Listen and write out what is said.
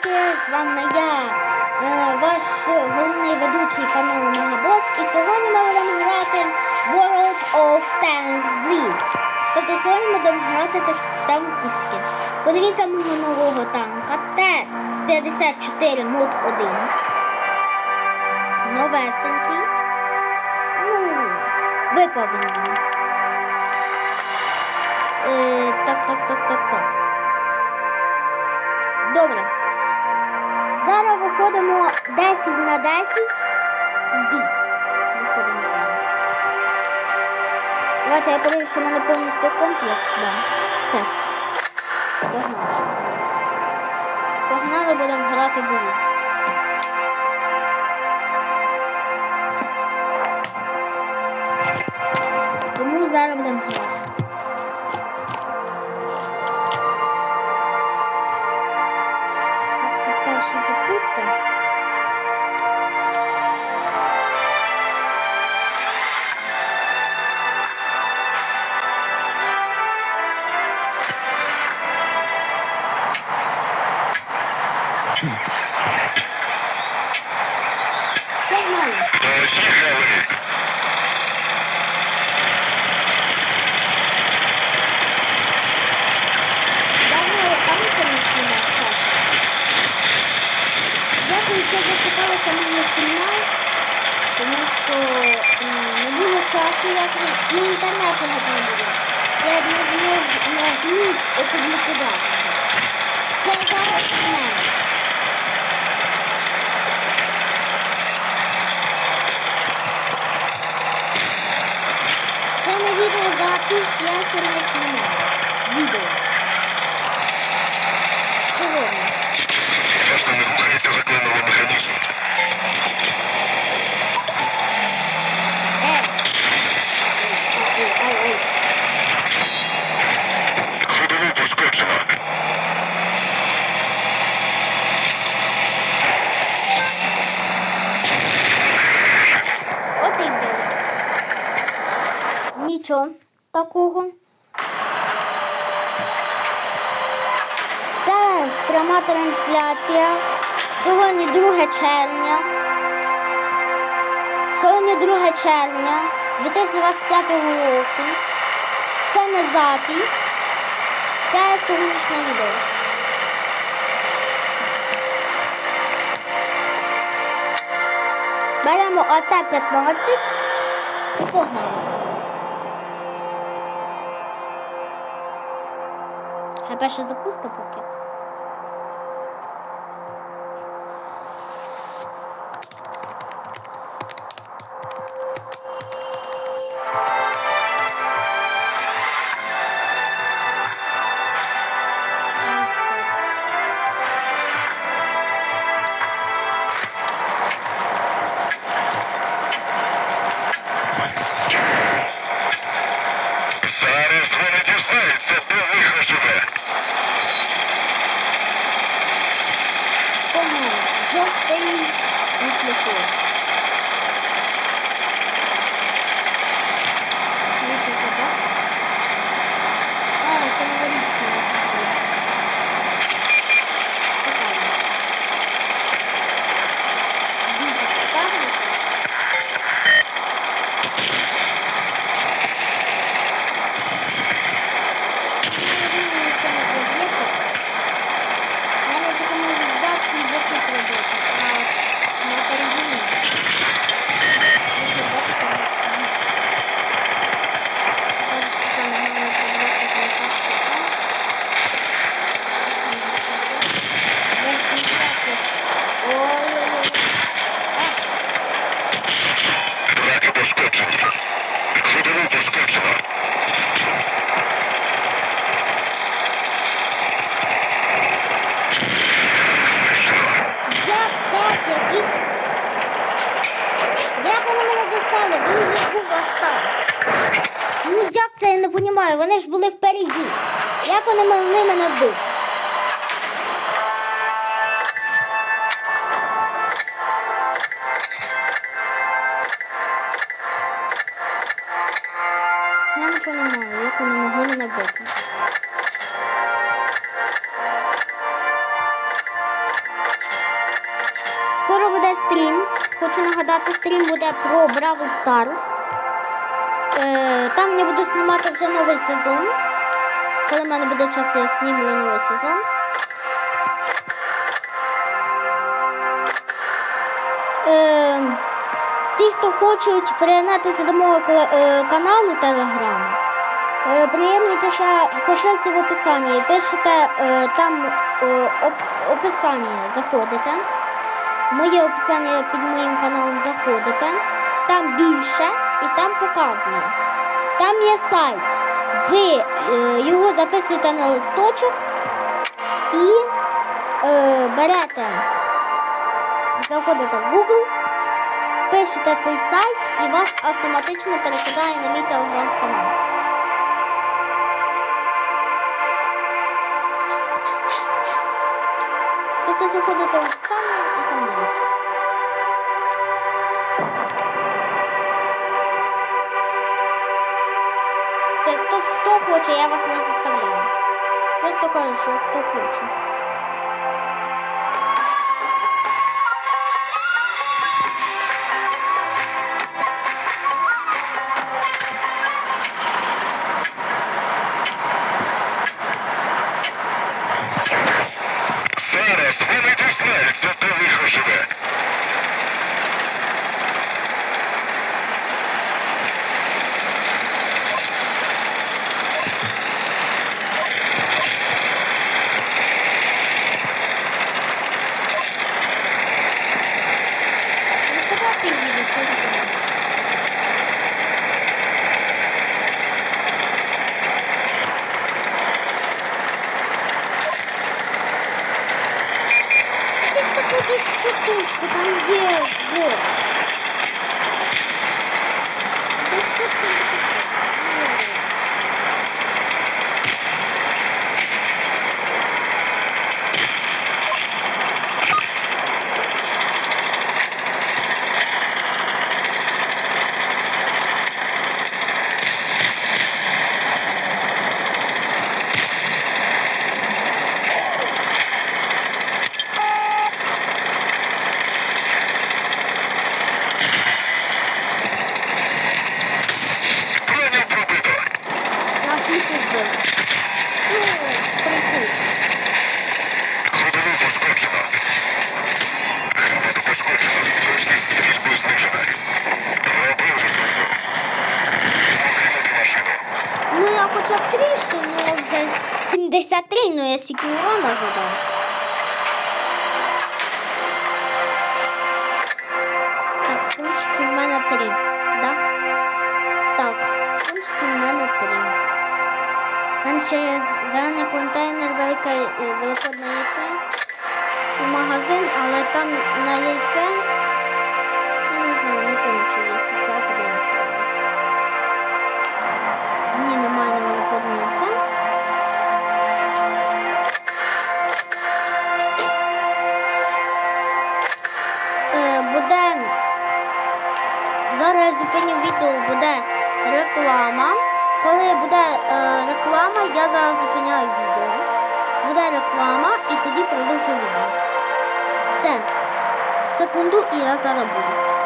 привітики! З вами я, е, ваш головний ведучий каналу Мегабос. І сьогодні ми будемо грати World of Tanks Blitz. Тобто сьогодні ми будемо грати танкуски. Подивіться мого нового танка Т-54 мод 1. Новесенький. Ну, випав він. Е, так, так, так, так, так. Добре. Зараз виходимо 10 на 10 в бій. Виходимо зараз. Давайте я подивлюся, що в мене повністю комплекс. Да. Все. Погнали. Погнали, будемо грати бої. Тому зараз і інтернету не було. Я не зміг опублікувати. Це зараз в мене. Це не відеозапис, я сьогодні знімав. Відео. Сьогодні. Просто не рухається законного механізму. Е. Ой, ой, ой. Ходову пошкоджено. От і було. Нічого такого. Це пряма трансляція. Сьогодні 2 червня. Сьогодні 2 червня 2025 року. Це не запис. Це сьогоднішнє відео. Беремо АТ-15 і погнали. Хай перше запусти поки. дій. Як вони могли мене вбити? Я не розумію, як вони могли мене вбити. Скоро буде стрім. Хочу нагадати, стрім буде про Бравл Старс. Е, там я буду знімати вже новий сезон. Коли в мене буде час, я знімлю новий сезон. Е, ті, хто хочуть приєднатися до мого е, каналу Телеграму, е, приєднуйтеся по в описанні. Пишете е, там е, оп- описання, заходите. Моє описання під моїм каналом заходите. Там більше і там показую. Там є сайт. Ви е, його записуєте на листочок і е, берете, заходите в Google, пишете цей сайт і вас автоматично перекидає на мій телеграм-канал. Тобто заходите в описання хоче, я вас не заставляю. Просто кажу, що хто хоче. Hadi. Стільки урона задав. Так, пунчики в мене три, да? Так, пунчики в мене три. Є зелений контейнер, велике, великодне яйце. Магазин, але там на яйце. Зараз зупиню відео, буде реклама. Коли буде е, реклама, я зараз зупиняю відео. Буде реклама і тоді продовжу відео. Все. Секунду і я зараз буду.